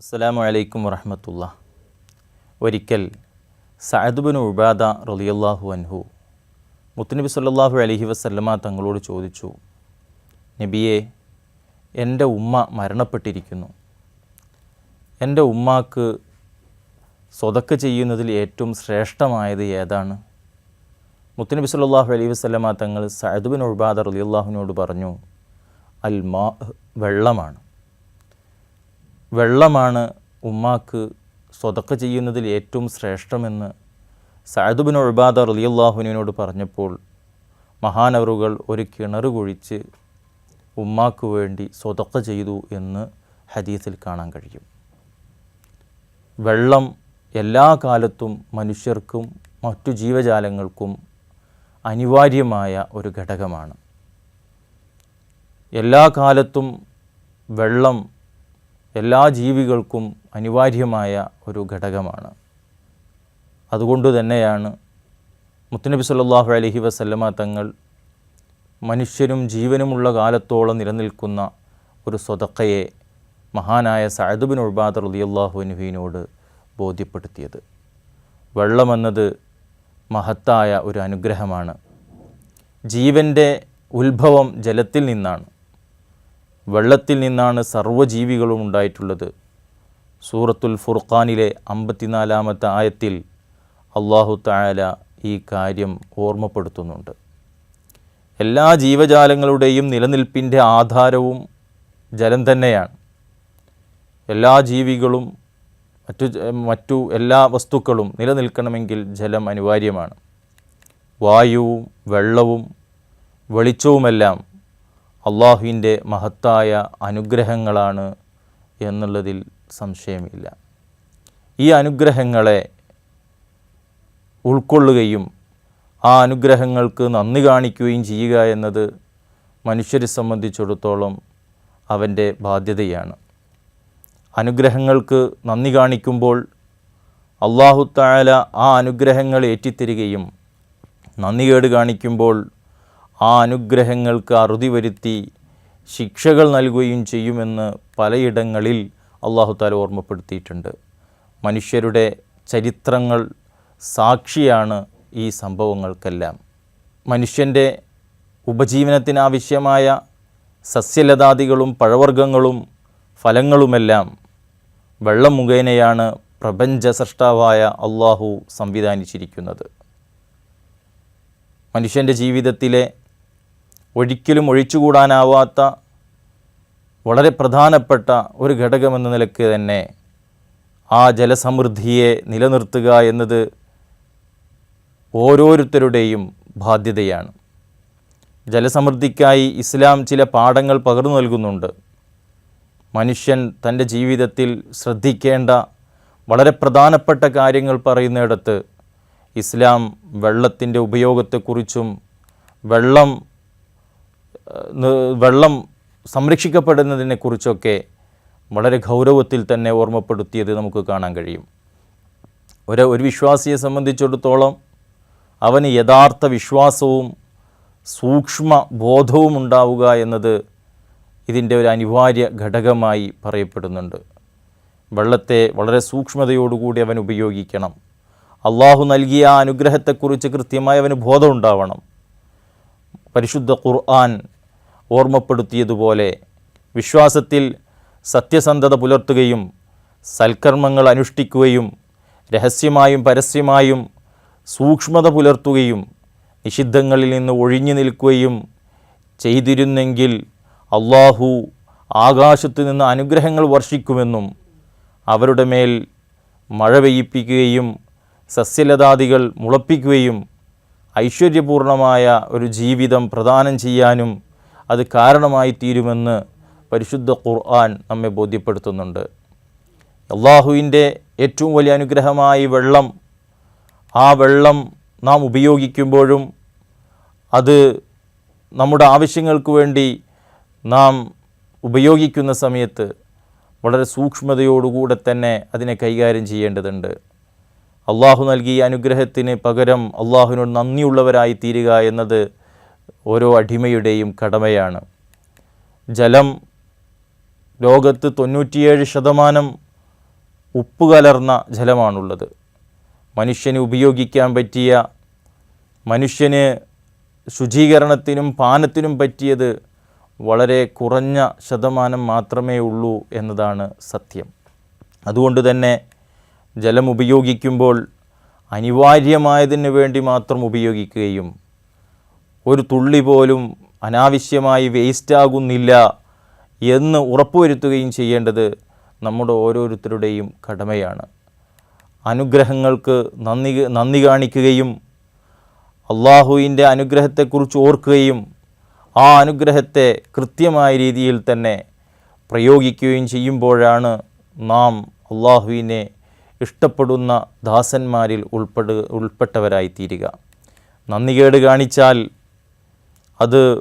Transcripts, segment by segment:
അസ്സലാമു അലൈക്കും വറഹമത്തുള്ള. ഒരിക്കൽ സഅദ്ബിൻ ഉബാദ റലിയല്ലാഹു അൻഹു മുത്തുനബി സല്ലാഹു അലഹി വസല്ലമ തങ്ങളോട് ചോദിച്ചു നബിയെ എന്റെ ഉമ്മ മരണപ്പെട്ടിരിക്കുന്നു. എന്റെ ഉമ്മാക്ക് സ്വതക്ക് ചെയ്യുന്നതിൽ ഏറ്റവും ശ്രേഷ്ഠമായത് ഏതാണ്? മുത്തുനബി സല്ലാഹു അലൈഹി വസ്ലമ തങ്ങൾ സഅദ്ബിൻ ഉബാദ റലിയല്ലാഹുവിനോട് പറഞ്ഞു അൽ മാ വെള്ളമാണ്. വെള്ളമാണ് ഉമ്മാക്ക് സ്വതക്ക ചെയ്യുന്നതിൽ ഏറ്റവും ശ്രേഷ്ഠമെന്ന് സഅദുബിൻ ഒഴിബാദ റലിയല്ലാഹുവിനോട് പറഞ്ഞപ്പോൾ മഹാനവറുകൾ ഒരു കിണർ കുഴിച്ച് ഉമ്മാക്ക് വേണ്ടി സ്വതക്ക ചെയ്തു എന്ന് ഹദീസിൽ കാണാൻ കഴിയും. വെള്ളം എല്ലാ കാലത്തും മനുഷ്യർക്കും മറ്റു ജീവജാലങ്ങൾക്കും അനിവാര്യമായ ഒരു ഘടകമാണ്. എല്ലാ കാലത്തും വെള്ളം എല്ലാ ജീവികൾക്കും അനിവാര്യമായ ഒരു ഘടകമാണ്. അതുകൊണ്ട് തന്നെയാണ് മുത്തുനബി സല്ലാഹു അലഹി വസല്ലമ തങ്ങൾ മനുഷ്യരും ജീവനുമുള്ള കാലത്തോളം നിലനിൽക്കുന്ന ഒരു സ്വതക്കയെ മഹാനായ സഅദുബിൻ ഉൾബാദ് റളിയല്ലാഹു അൻഹുവിനോട് ബോധ്യപ്പെടുത്തിയത്. വെള്ളമെന്നത് മഹത്തായ ഒരു അനുഗ്രഹമാണ്. ജീവന്റെ ഉത്ഭവം ജലത്തിൽ നിന്നാണ്. വെള്ളത്തിൽ നിന്നാണ് സർവജീവികളും ഉണ്ടായിട്ടുള്ളത്. സൂറത്തുൽ ഫുർഖാനിലെ അമ്പത്തിനാലാമത്തെ ആയത്തിൽ അള്ളാഹു തായാല ഈ കാര്യം ഓർമ്മപ്പെടുത്തുന്നുണ്ട്. എല്ലാ ജീവജാലങ്ങളുടെയും നിലനിൽപ്പിന്റെ ആധാരവും ജലം തന്നെയാണ്. എല്ലാ ജീവികളും മറ്റു മറ്റു എല്ലാ വസ്തുക്കളും നിലനിൽക്കണമെങ്കിൽ ജലം അനിവാര്യമാണ്. വായുവും വെള്ളവും വെളിച്ചവുമെല്ലാം അള്ളാഹുവിന്റെ മഹത്തായ അനുഗ്രഹങ്ങളാണ് എന്നുള്ളതിൽ സംശയമില്ല. ഈ അനുഗ്രഹങ്ങളെ ഉൾക്കൊള്ളുകയും ആ അനുഗ്രഹങ്ങൾക്ക് നന്ദി കാണിക്കുകയും ചെയ്യുക എന്നത് മനുഷ്യരെ സംബന്ധിച്ചിടത്തോളം അവന്റെ ബാധ്യതയാണ്. അനുഗ്രഹങ്ങൾക്ക് നന്ദി കാണിക്കുമ്പോൾ അള്ളാഹു തായാല ആ അനുഗ്രഹങ്ങൾ ഏറ്റിത്തരികയും നന്ദികേട് കാണിക്കുമ്പോൾ ആ അനുഗ്രഹങ്ങൾക്ക് അറുതി വരുത്തി ശിക്ഷകൾ നൽകുകയും ചെയ്യുമെന്ന് പലയിടങ്ങളിൽ അള്ളാഹു താല ഓർമ്മപ്പെടുത്തിയിട്ടുണ്ട്. മനുഷ്യരുടെ ചരിത്രങ്ങൾ സാക്ഷിയാണ് ഈ സംഭവങ്ങൾക്കെല്ലാം. മനുഷ്യന്റെ ഉപജീവനത്തിനാവശ്യമായ സസ്യലതാദികളും പഴവർഗങ്ങളും ഫലങ്ങളുമെല്ലാം വെള്ളം മുഖേനയാണ് പ്രപഞ്ച സൃഷ്ടാവായ അള്ളാഹു സംവിധാനിച്ചിരിക്കുന്നത്. മനുഷ്യന്റെ ജീവിതത്തിലെ ഒരിക്കലും ഒഴിച്ചുകൂടാനാവാത്ത വളരെ പ്രധാനപ്പെട്ട ഒരു ഘടകമെന്ന നിലയ്ക്ക് തന്നെ ആ ജലസമൃദ്ധിയെ നിലനിർത്തുക എന്നത് ഓരോരുത്തരുടെയും ബാധ്യതയാണ്. ജലസമൃദ്ധിക്കായി ഇസ്ലാം ചില പാഠങ്ങൾ പകർന്നു നൽകുന്നുണ്ട്. മനുഷ്യൻ തന്റെ ജീവിതത്തിൽ ശ്രദ്ധിക്കേണ്ട വളരെ പ്രധാനപ്പെട്ട കാര്യങ്ങൾ പറയുന്നിടത്ത് ഇസ്ലാം വെള്ളത്തിന്റെ ഉപയോഗത്തെക്കുറിച്ചും വെള്ളം വെള്ളം സംരക്ഷിക്കപ്പെടുന്നതിനെക്കുറിച്ചൊക്കെ വളരെ ഗൗരവത്തിൽ തന്നെ ഓർമ്മപ്പെടുത്തിയത് നമുക്ക് കാണാൻ കഴിയും. ഒരു ഒരു വിശ്വാസിയെ സംബന്ധിച്ചിടത്തോളം അവന് യഥാർത്ഥ വിശ്വാസവും സൂക്ഷ്മ ബോധവും ഉണ്ടാവുക എന്നത് ഇതിന്റെ ഒരു അനിവാര്യ ഘടകമായി പറയപ്പെടുന്നുണ്ട്. വെള്ളത്തെ വളരെ സൂക്ഷ്മതയോടുകൂടി അവൻ ഉപയോഗിക്കണം. അള്ളാഹു നൽകിയ അനുഗ്രഹത്തെക്കുറിച്ച് കൃത്യമായി അവന് ബോധം ഉണ്ടാവണം. പരിശുദ്ധ ഖുർആൻ ഓർമ്മപ്പെടുത്തിയതുപോലെ വിശ്വാസത്തിൽ സത്യസന്ധത പുലർത്തുകയും സൽക്കർമ്മങ്ങൾ അനുഷ്ഠിക്കുകയും രഹസ്യമായും പരസ്യമായും സൂക്ഷ്മത പുലർത്തുകയും നിഷിദ്ധങ്ങളിൽ നിന്ന് ഒഴിഞ്ഞു നിൽക്കുകയും ചെയ്തിരുന്നെങ്കിൽ അള്ളാഹു ആകാശത്തു നിന്ന് അനുഗ്രഹങ്ങൾ വർഷിക്കുമെന്നും അവരുടെ മേൽ മഴ പെയ്യിപ്പിക്കുകയും സസ്യലതാദികൾ മുളപ്പിക്കുകയും ഐശ്വര്യപൂർണമായ ഒരു ജീവിതം പ്രദാനം ചെയ്യാനും അത് കാരണമായി തീരുമെന്ന് പരിശുദ്ധ ഖുർആൻ നമ്മെ ബോധ്യപ്പെടുത്തുന്നുണ്ട്. അള്ളാഹുവിന്റെ ഏറ്റവും വലിയ അനുഗ്രഹമായി വെള്ളം ആ വെള്ളം നാം ഉപയോഗിക്കുമ്പോഴും അത് നമ്മുടെ ആവശ്യങ്ങൾക്ക് വേണ്ടി നാം ഉപയോഗിക്കുന്ന സമയത്ത് വളരെ സൂക്ഷ്മതയോടുകൂടെ തന്നെ അതിനെ കൈകാര്യം ചെയ്യേണ്ടതുണ്ട്. അള്ളാഹു നൽകിയ അനുഗ്രഹത്തിന് പകരം അള്ളാഹുവിനോട് നന്ദിയുള്ളവരായി തീരുക എന്നത് ഓരോ അടിമയുടെയും കടമയാണ്. ജലം ലോകത്ത് തൊണ്ണൂറ്റിയേഴ് ശതമാനം ഉപ്പ് കലർന്ന ജലമാണുള്ളത്. മനുഷ്യന് ഉപയോഗിക്കാൻ പറ്റിയ മനുഷ്യന് ശുചീകരണത്തിനും പാനത്തിനും പറ്റിയത് വളരെ കുറഞ്ഞ ശതമാനം മാത്രമേ ഉള്ളൂ എന്നതാണ് സത്യം. അതുകൊണ്ട് തന്നെ ജലം ഉപയോഗിക്കുമ്പോൾ അനിവാര്യമായതിന് വേണ്ടി മാത്രം ഉപയോഗിക്കുകയും ഒരു തുള്ളി പോലും അനാവശ്യമായി വേസ്റ്റാകുന്നില്ല എന്ന് ഉറപ്പുവരുത്തുകയും ചെയ്യേണ്ടത് നമ്മുടെ ഓരോരുത്തരുടെയും കടമയാണ്. അനുഗ്രഹങ്ങൾക്ക് നന്ദി നന്ദി കാണിക്കുകയും അള്ളാഹുവിന്റെ അനുഗ്രഹത്തെക്കുറിച്ച് ഓർക്കുകയും ആ അനുഗ്രഹത്തെ കൃത്യമായ രീതിയിൽ തന്നെ പ്രയോഗിക്കുകയും ചെയ്യുമ്പോഴാണ് നാം അള്ളാഹുവിനെ ഇഷ്ടപ്പെടുന്ന ദാസന്മാരിൽ ഉൾപ്പെടു ഉൾപ്പെട്ടവരായി തീരുക നന്ദികേട് കാണിച്ചാൽ അത്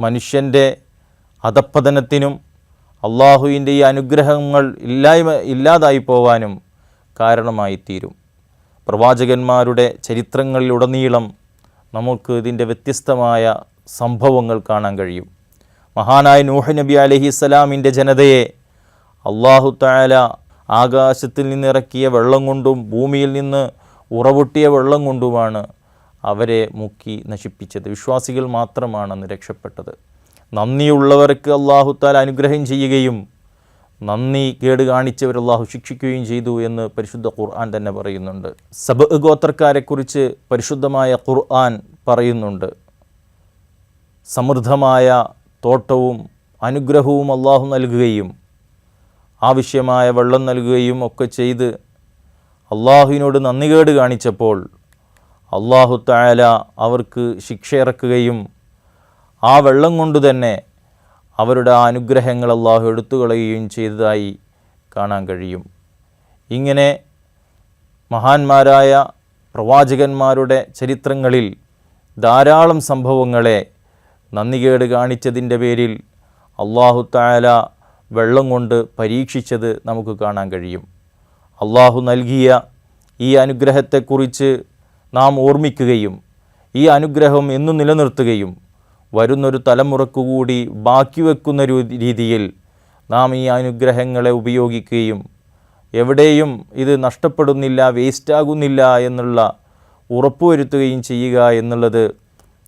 മനുഷ്യന്റെ അധപ്പതനത്തിനും അള്ളാഹുവിന്റെ ഈ അനുഗ്രഹങ്ങൾ ഇല്ലായ്മ ഇല്ലാതായി പോവാനും കാരണമായിത്തീരും. പ്രവാചകന്മാരുടെ ചരിത്രങ്ങളിലുടനീളം നമുക്ക് ഇതിന്റെ വ്യത്യസ്തമായ സംഭവങ്ങൾ കാണാൻ കഴിയും. മഹാനായ നൂഹ് നബി അലഹിസ്സലാമിന്റെ ജനതയെ അള്ളാഹു താല ആകാശത്തിൽ നിന്നിറക്കിയ വെള്ളം കൊണ്ടും ഭൂമിയിൽ നിന്ന് ഉറവൊട്ടിയ വെള്ളം കൊണ്ടുമാണ് അവരെ മുക്കി നശിപ്പിച്ചത്. വിശ്വാസികൾ മാത്രമാണ് അന്ന് രക്ഷപ്പെട്ടത്. നന്ദിയുള്ളവർക്ക് അള്ളാഹു താല അനുഗ്രഹം ചെയ്യുകയും നന്ദി കേട് കാണിച്ചവർ അള്ളാഹു ശിക്ഷിക്കുകയും ചെയ്തു എന്ന് പരിശുദ്ധ ഖുർആൻ തന്നെ പറയുന്നുണ്ട്. സബ് ഗോത്രക്കാരെക്കുറിച്ച് പരിശുദ്ധമായ ഖുർആൻ പറയുന്നുണ്ട്. സമൃദ്ധമായ തോട്ടവും അനുഗ്രഹവും അള്ളാഹു നൽകുകയും ആവശ്യമായ വെള്ളം നൽകുകയും ഒക്കെ ചെയ്ത് അള്ളാഹുവിനോട് നന്ദികേട് കാണിച്ചപ്പോൾ അള്ളാഹു തായാല അവർക്ക് ശിക്ഷ ഇറക്കുകയും ആ വെള്ളം കൊണ്ട് തന്നെ അവരുടെ ആ അനുഗ്രഹങ്ങൾ അള്ളാഹു എടുത്തു കളയുകയും ചെയ്തതായി കാണാൻ കഴിയും. ഇങ്ങനെ മഹാന്മാരായ പ്രവാചകന്മാരുടെ ചരിത്രങ്ങളിൽ ധാരാളം സംഭവങ്ങളെ നന്ദികേട് കാണിച്ചതിന്റെ പേരിൽ അള്ളാഹു തായാല വെള്ളം കൊണ്ട് പരീക്ഷിച്ചത് നമുക്ക് കാണാൻ കഴിയും. അള്ളാഹു നൽകിയ ഈ അനുഗ്രഹത്തെക്കുറിച്ച് നാം ഓർമ്മിക്കുകയും ഈ അനുഗ്രഹം എന്നും നിലനിർത്തുകയും വരുന്നൊരു തലമുറക്കുകൂടി ബാക്കി വെക്കുന്ന രീതിയിൽ നാം ഈ അനുഗ്രഹങ്ങളെ ഉപയോഗിക്കുകയും എവിടെയും ഇത് നഷ്ടപ്പെടുന്നില്ല വേസ്റ്റാകുന്നില്ല എന്നുള്ള ഉറപ്പുവരുത്തുകയും ചെയ്യുക എന്നുള്ളത്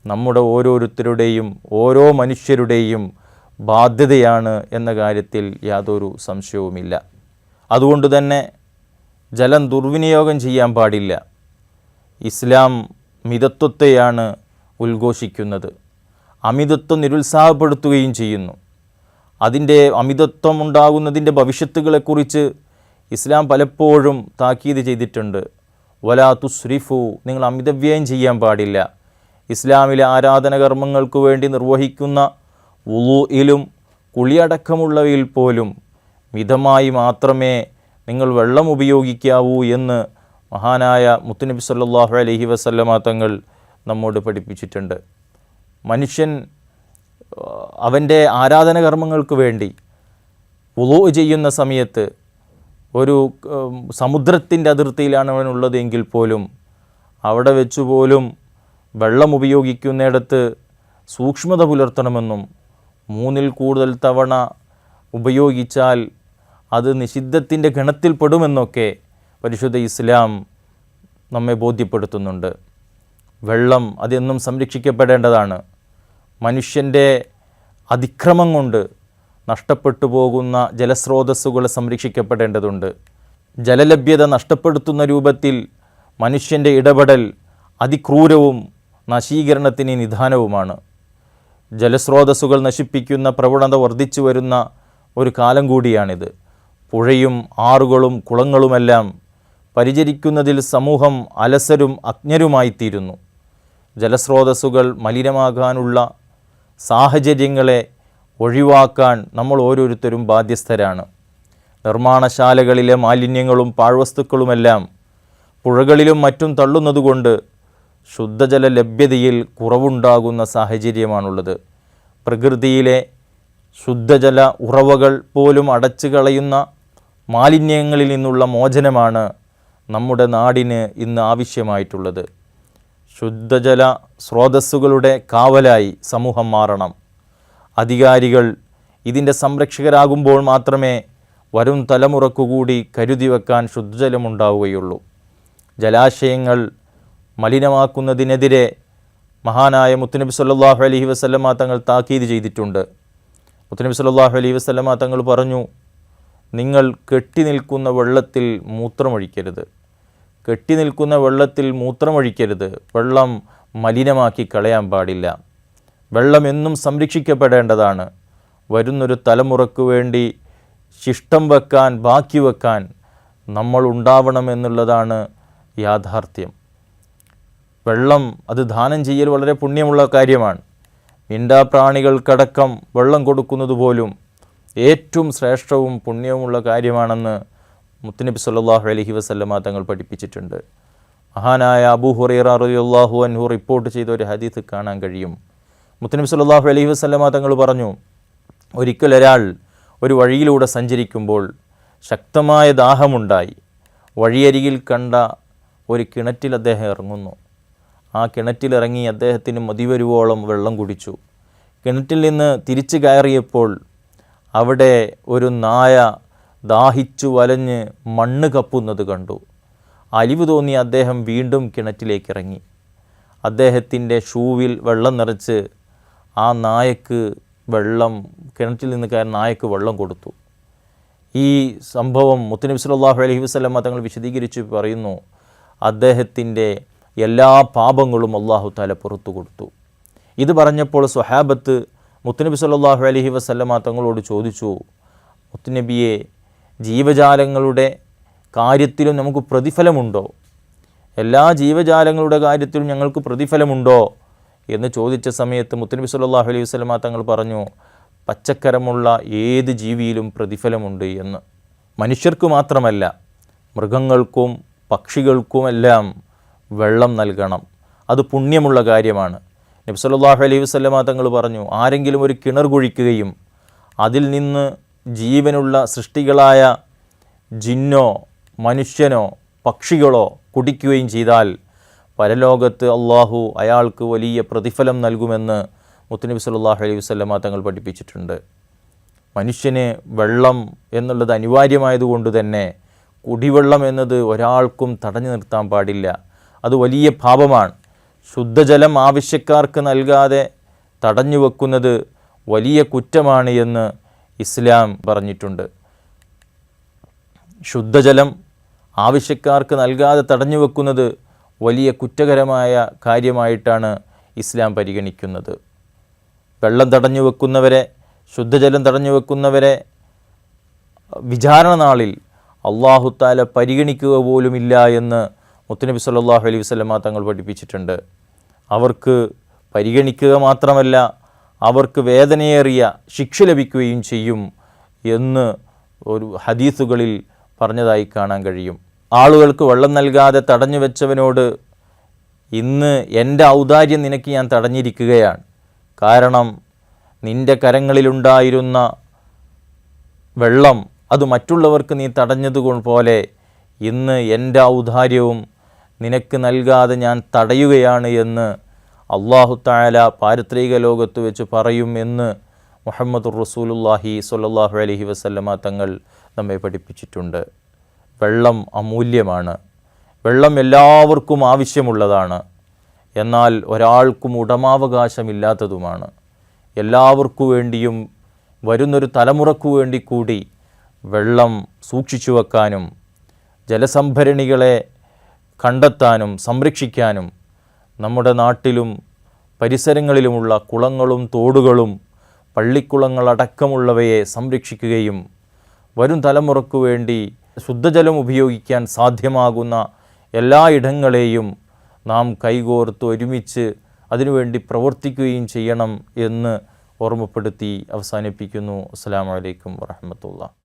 നമ്മുടെ ഓരോരുത്തരുടെയും ഓരോ മനുഷ്യരുടെയും ബാധ്യതയാണ് എന്ന കാര്യത്തിൽ യാതൊരു സംശയവുമില്ല. അതുകൊണ്ട് തന്നെ ജലം ദുർവിനിയോഗം ചെയ്യാൻ പാടില്ല. ഇസ്ലാം മിതത്വത്തെയാണ് ഉദ്ഘോഷിക്കുന്നത്. അമിതത്വം നിരുത്സാഹപ്പെടുത്തുകയും ചെയ്യുന്നു. അതിന്റെ അമിതത്വം ഉണ്ടാകുന്നതിന്റെ ഭവിഷ്യത്തുകളെക്കുറിച്ച് ഇസ്ലാം പലപ്പോഴും താക്കീത് ചെയ്തിട്ടുണ്ട്. വലാ തുസ്രിഫു നിങ്ങൾ അമിതവ്യയം ചെയ്യാൻ പാടില്ല. ഇസ്ലാമിലെ ആരാധനകർമ്മങ്ങൾക്ക് വേണ്ടി നിർവഹിക്കുന്ന വുളുയിലും കുളിയടക്കമുള്ളവയിൽ പോലും മിതമായി മാത്രമേ നിങ്ങൾ വെള്ളം ഉപയോഗിക്കാവൂ എന്ന് മഹാനായ മുത്തുനബി സല്ലാഹു അലഹി വസല്ലമ തങ്ങൾ നമ്മോട് പഠിപ്പിച്ചിട്ടുണ്ട്. മനുഷ്യൻ അവന്റെ ആരാധന കർമ്മങ്ങൾക്ക് വേണ്ടി ഉളോ ചെയ്യുന്ന സമയത്ത് ഒരു സമുദ്രത്തിന്റെ അതിർത്തിയിലാണ് അവനുള്ളതെങ്കിൽ പോലും അവിടെ വെച്ചു പോലും വെള്ളം ഉപയോഗിക്കുന്നിടത്ത് സൂക്ഷ്മത പുലർത്തണമെന്നും മൂന്നിൽ കൂടുതൽ തവണ ഉപയോഗിച്ചാൽ അത് നിഷിദ്ധത്തിന്റെ ഗണത്തിൽപ്പെടുമെന്നൊക്കെ പരിശുദ്ധ ഇസ്ലാം നമ്മെ ബോധ്യപ്പെടുത്തുന്നുണ്ട്. വെള്ളം അതെന്നും സംരക്ഷിക്കപ്പെടേണ്ടതാണ്. മനുഷ്യന്റെ അതിക്രമം കൊണ്ട് നഷ്ടപ്പെട്ടു പോകുന്ന ജലസ്രോതസ്സുകൾ സംരക്ഷിക്കപ്പെടേണ്ടതുണ്ട്. ജലലഭ്യത നഷ്ടപ്പെടുത്തുന്ന രൂപത്തിൽ മനുഷ്യന്റെ ഇടപെടൽ അതിക്രൂരവും നശീകരണത്തിന് നിധാനവുമാണ് ജലസ്രോതസ്സുകൾ നശിപ്പിക്കുന്ന പ്രവണത വർദ്ധിച്ചു വരുന്ന ഒരു കാലം കൂടിയാണിത്. പുഴയും ആറുകളും കുളങ്ങളുമെല്ലാം പരിചരിക്കുന്നതിൽ സമൂഹം അലസരും അജ്ഞരുമായിത്തീരുന്നു. ജലസ്രോതസ്സുകൾ മലിനമാകാനുള്ള സാഹചര്യങ്ങളെ ഒഴിവാക്കാൻ നമ്മൾ ഓരോരുത്തരും ബാധ്യസ്ഥരാണ്. നിർമ്മാണശാലകളിലെ മാലിന്യങ്ങളും പാഴ്വസ്തുക്കളുമെല്ലാം പുഴകളിലും മറ്റും തള്ളുന്നതുകൊണ്ട് ശുദ്ധജല ലഭ്യതയിൽ കുറവുണ്ടാകുന്ന സാഹചര്യമാണുള്ളത്. പ്രകൃതിയിലെ ശുദ്ധജല ഉറവകൾ പോലും അടച്ചു കളയുന്ന മാലിന്യങ്ങളിൽ നിന്നുള്ള മോചനമാണ് നമ്മുടെ നാടിന് ഇന്ന് ആവശ്യമായിട്ടുള്ളത്. ശുദ്ധജല സ്രോതസ്സുകളുടെ കാവലായി സമൂഹം മാറണം. അധികാരികൾ ഇതിന്റെ സംരക്ഷകരാകുമ്പോൾ മാത്രമേ വരും തലമുറക്കുകൂടി കരുതി വെക്കാൻ ശുദ്ധജലമുണ്ടാവുകയുള്ളൂ. ജലാശയങ്ങൾ മലിനമാക്കുന്നതിനെതിരെ മഹാനായ മുത്തുനബി സല്ലാഹു അലഹി വസല്ലമ തങ്ങൾ താക്കീത് ചെയ്തിട്ടുണ്ട്. മുത്തുനബി സല്ലാഹു അലഹി വസല്ലമ തങ്ങൾ പറഞ്ഞു നിങ്ങൾ കെട്ടി നിൽക്കുന്ന വെള്ളത്തിൽ മൂത്രമൊഴിക്കരുത്. കെട്ടി നിൽക്കുന്ന വെള്ളത്തിൽ മൂത്രമൊഴിക്കരുത്. വെള്ളം മലിനമാക്കി കളയാൻ പാടില്ല. വെള്ളം എന്നും സംരക്ഷിക്കപ്പെടേണ്ടതാണ്. വരുന്നൊരു തലമുറയ്ക്ക് വേണ്ടി ശിഷ്ടം വെക്കാൻ ബാക്കി വെക്കാൻ നമ്മൾ ഉണ്ടാവണം എന്നുള്ളതാണ് യാഥാർത്ഥ്യം. വെള്ളം അത് ദാനം ചെയ്യൽ വളരെ പുണ്യമുള്ള കാര്യമാണ്. മിണ്ടാപ്രാണികൾക്കടക്കം വെള്ളം കൊടുക്കുന്നത് പോലും ഏറ്റവും ശ്രേഷ്ഠവും പുണ്യവുമുള്ള കാര്യമാണെന്ന് മുത്തുനബി സല്ലല്ലാഹു അലഹി വസല്ലമ തങ്ങൾ പഠിപ്പിച്ചിട്ടുണ്ട്. മഹാനായ അബൂ ഹുറൈറ അൻഹു റിപ്പോർട്ട് ചെയ്ത ഒരു ഹദീത്ത് കാണാൻ കഴിയും. മുത്തുനബി സല്ലല്ലാഹു അലഹി വസല്ലമ തങ്ങൾ പറഞ്ഞു ഒരിക്കൽ ഒരാൾ ഒരു വഴിയിലൂടെ സഞ്ചരിക്കുമ്പോൾ ശക്തമായ ദാഹമുണ്ടായി. വഴിയരികിൽ കണ്ട ഒരു കിണറ്റിൽ അദ്ദേഹം ഇറങ്ങുന്നു. ആ കിണറ്റിലിറങ്ങി അദ്ദേഹത്തിന് മതിവരുവോളം വെള്ളം കുടിച്ചു. കിണറ്റിൽ നിന്ന് തിരിച്ചു കയറിയപ്പോൾ അവിടെ ഒരു നായ ദാഹിച്ചു വലഞ്ഞ് മണ്ണ് കപ്പുന്നത് കണ്ടു. അലിവ് തോന്നി അദ്ദേഹം വീണ്ടും കിണറ്റിലേക്കിറങ്ങി. അദ്ദേഹത്തിന്റെ ഷൂവിൽ വെള്ളം നിറച്ച് ആ നായക്ക് വെള്ളം കിണറ്റിൽ നിന്ന് കയറി നായക്ക് വെള്ളം കൊടുത്തു. ഈ സംഭവം മുത്തനബി സല്ലല്ലാഹു അലഹി വസല്ലമ തങ്ങൾ വിശദീകരിച്ച് പറയുന്നു അദ്ദേഹത്തിന്റെ എല്ലാ പാപങ്ങളും അള്ളാഹു താല പുറത്തു കൊടുത്തു. ഇത് പറഞ്ഞപ്പോൾ സ്വഹാബത്ത് മുത്തനബി സല്ലല്ലാഹു അലഹി വസല്ലമ തങ്ങളോട് ചോദിച്ചു മുത്തുനബിയെ ജീവജാലങ്ങളുടെ കാര്യത്തിലും നമുക്ക് പ്രതിഫലമുണ്ടോ? എല്ലാ ജീവജാലങ്ങളുടെ കാര്യത്തിലും ഞങ്ങൾക്ക് പ്രതിഫലമുണ്ടോ? എന്ന് ചോദിച്ച സമയത്ത് മുത്തനബി സല്ലല്ലാഹു അലൈഹി വസല്ലമ തങ്ങൾ പറഞ്ഞു പച്ചക്കരമുള്ള ഏത് ജീവിയിലും പ്രതിഫലമുണ്ട് എന്ന്. മനുഷ്യർക്ക് മാത്രമല്ല മൃഗങ്ങൾക്കും പക്ഷികൾക്കുമെല്ലാം വെള്ളം നൽകണം. അത് പുണ്യമുള്ള കാര്യമാണ്. നബി സല്ലല്ലാഹു അലൈഹി വസല്ലമ തങ്ങൾ പറഞ്ഞു ആരെങ്കിലും ഒരു കിണർ കുഴിക്കുകയും അതിൽ നിന്ന് ജീവനുള്ള സൃഷ്ടികളായ ജിന്നോ മനുഷ്യനോ പക്ഷികളോ കുടിക്കുകയും ചെയ്താൽ പരലോകത്ത് അള്ളാഹു അയാൾക്ക് വലിയ പ്രതിഫലം നൽകുമെന്ന് മുത്തനബി സല്ലല്ലാഹു അലൈഹി വസല്ലമ തങ്ങൾ പഠിപ്പിച്ചിട്ടുണ്ട്. മനുഷ്യന് വെള്ളം എന്നുള്ളത് അനിവാര്യമായതുകൊണ്ട് തന്നെ കുടിവെള്ളം എന്നത് ഒരാൾക്കും തടഞ്ഞു നിർത്താൻ പാടില്ല. അത് വലിയ പാപമാണ്. ശുദ്ധജലം ആവശ്യക്കാർക്ക് നൽകാതെ തടഞ്ഞു വെക്കുന്നത് വലിയ കുറ്റമാണ് എന്ന് ഇസ്ലാം പറഞ്ഞിട്ടുണ്ട്. ശുദ്ധജലം ആവശ്യക്കാർക്ക് നൽകാതെ തടഞ്ഞു വെക്കുന്നത് വലിയ കുറ്റകരമായ കാര്യമായിട്ടാണ് ഇസ്ലാം പരിഗണിക്കുന്നത്. വെള്ളം തടഞ്ഞു വെക്കുന്നവരെ ശുദ്ധജലം തടഞ്ഞു വെക്കുന്നവരെ വിചാരണ നാളിൽ അള്ളാഹുത്താല പരിഗണിക്കുക പോലുമില്ല എന്ന് മുത്തനബി സല്ലാഹു അലൈഹി തങ്ങൾ പഠിപ്പിച്ചിട്ടുണ്ട്. അവർക്ക് പരിഗണിക്കുക മാത്രമല്ല അവർക്ക് വേദനയേറിയ ശിക്ഷ ലഭിക്കുകയും ചെയ്യും എന്ന് ഒരു ഹദീസുകളിൽ പറഞ്ഞതായി കാണാൻ കഴിയും. ആളുകൾക്ക് വെള്ളം നൽകാതെ തടഞ്ഞു വെച്ചവനോട് ഇന്ന് എന്റെ ഔദാര്യം നിനക്ക് ഞാൻ തടഞ്ഞിരിക്കുകയാണ്. കാരണം നിന്റെ കരങ്ങളിലുണ്ടായിരുന്ന വെള്ളം അത് മറ്റുള്ളവർക്ക് നീ തടഞ്ഞത് പോലെ ഇന്ന് എന്റെ ഔദാര്യവും നിനക്ക് നൽകാതെ ഞാൻ തടയുകയാണ് എന്ന് അള്ളാഹു താല പാരിത്രിക ലോകത്ത് വെച്ച് പറയും എന്ന് മുഹമ്മദ് റസൂലുല്ലാഹി സ്വല്ലല്ലാഹു അലഹി വസല്ലമ തങ്ങൾ നമ്മെ പഠിപ്പിച്ചിട്ടുണ്ട്. വെള്ളം അമൂല്യമാണ്. വെള്ളം എല്ലാവർക്കും ആവശ്യമുള്ളതാണ്. എന്നാൽ ഒരാൾക്കും ഉടമാവകാശമില്ലാത്തതുമാണ്. എല്ലാവർക്കു വേണ്ടിയും വരുന്നൊരു തലമുറക്കു വേണ്ടി കൂടി വെള്ളം സൂക്ഷിച്ചു വെക്കാനും ജലസംഭരണികളെ കണ്ടെത്താനും സംരക്ഷിക്കാനും നമ്മുടെ നാട്ടിലും പരിസരങ്ങളിലുമുള്ള കുളങ്ങളും തോടുകളും പള്ളിക്കുളങ്ങളടക്കമുള്ളവയെ സംരക്ഷിക്കുകയും വരും തലമുറക്കു വേണ്ടി ശുദ്ധജലം ഉപയോഗിക്കാൻ സാധ്യമാകുന്ന എല്ലാ ഇടങ്ങളെയും നാം കൈകോർത്ത് ഒരുമിച്ച് അതിനുവേണ്ടി പ്രവർത്തിക്കുകയും ചെയ്യണം എന്ന് ഓർമ്മപ്പെടുത്തി അവസാനിപ്പിക്കുന്നു. അസ്സാം വലൈക്കും വറഹമത്തുള്ള